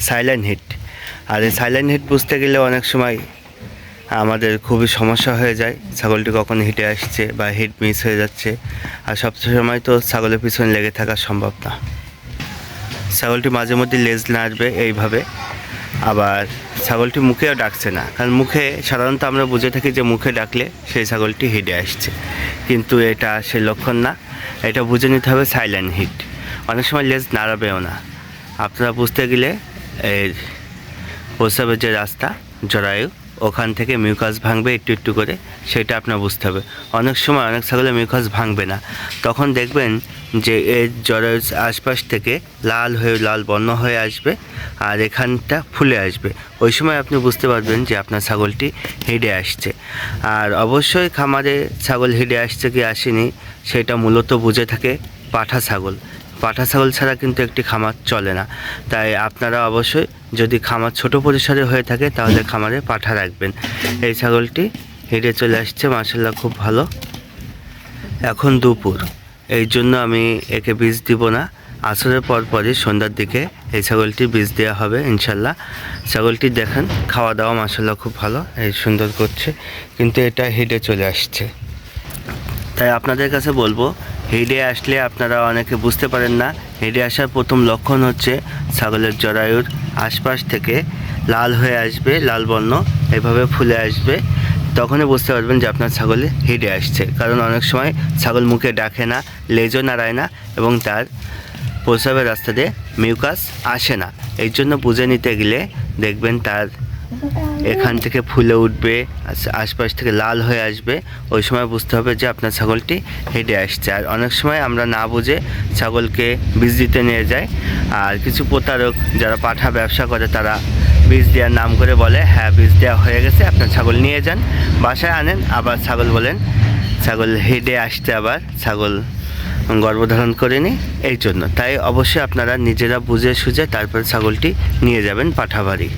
Silent hit আর এই silent hit বুঝতে গেলে অনেক সময় আমাদের খুবই সমস্যা হয়ে যায়। ছাগলটি কখন হিটে আসছে বা হিট মিস হয়ে যাচ্ছে। আর সব সময় তো ছাগলের পিছনে লেগে থাকা সম্ভব না। ছাগলটি মাঝে মধ্যে লেজ নাড়বে এইভাবে। আবার ছাগলটি মুখেও ডাকছে না। কারণ মুখে সাধারণত আমরা বুঝে থাকি যে মুখে ডাকলে সেই ছাগলটি হিটে আসছে। কিন্তু এটা সেই লক্ষণ না। এটা বুঝে নিতে হবে সাইলেন্ট হিট অনেক সময় লেজ নাড়াবেও না। আপনারা বুঝতে গেলে এই প্রস্রাবের যে রাস্তা, জরায়ু, ওখান থেকে মিউকাস ভাঙবে একটু একটু করে, সেটা আপনার বুঝতে হবে। অনেক সময় অনেক ছাগলের মিউকাস ভাঙবে না। তখন দেখবেন যে এর জরায়ুর আশপাশ থেকে লাল হয়ে, লাল বর্ণ হয়ে আসবে আর এখানটা ফুলে আসবে। ওই সময় আপনি বুঝতে পারবেন যে আপনার ছাগলটি হেডে আসছে। আর অবশ্যই খামারে ছাগল হেডে আসছে কি আসেনি, সেটা মূলত বুঝে থাকে পাঠা ছাগল। পাঠা ছাগল ছাড়া কিন্তু একটি খামার চলে না। তাই আপনারা অবশ্যই যদি খামার ছোট পরিসরে হয়ে থাকে, তাহলে খামারে পাঠা রাখবেন। এই ছাগলটি হেঁটে চলে আসছে মাসাল্লাহ খুব ভালো। এখন দুপুর। এই জন্য আমি একে বীজ দিব না। আসরের পর পরই সন্ধ্যার দিকে এই ছাগলটি বীজ দেওয়া হবে ইনশাল্লাহ ছাগলটি দেখেন, খাওয়া দাওয়া মাসাল্লাহ খুব ভালো, এই সুন্দর করছে। কিন্তু এটা হেঁটে চলে আসছে। তাই আপনাদের কাছে বলব হেডে আসলে আপনারা অনেকে বুঝতে পারেন না। হেডে আসার প্রথম লক্ষণ হচ্ছে ছাগলের জরায়ুর আশপাশ থেকে লাল হয়ে আসবে, লাল বর্ণ এভাবে ফুলে আসবে। তখনই বুঝতে পারবেন যে আপনার ছাগলে হেডে আসছে। কারণ অনেক সময় ছাগল মুখে ডাকে না, লেজও নাড়ায় না এবং তার প্রস্রাবের রাস্তা দিয়ে মিউকাস আসে না। এই জন্য বুঝে নিতে গেলে দেখবেন তার এখান থেকে ফুলে উঠবে আশপাশ থেকে লাল হয়ে আসবে। ওই সময় বুঝতে হবে যে আপনার ছাগলটি হেঁটে আসছে। আর অনেক সময় আমরা না বুঝে ছাগলকে বীজ দিতে নিয়ে যাই। আর কিছু প্রতারক যারা পাঠা ব্যবসা করে, তারা বীজ দেওয়ার নাম করে বলে হ্যাঁ বীজ দেওয়া হয়ে গেছে, আপনার ছাগল নিয়ে যান। বাসায় আনেন, আবার ছাগল বলেন, ছাগল হেডে আসতে আবার, ছাগল গর্ভধারণ করেনি। এই জন্য। তাই অবশ্যই আপনারা নিজেরা বুঝে সুঝে তারপরে ছাগলটি নিয়ে যাবেন পাঠাবাড়ি।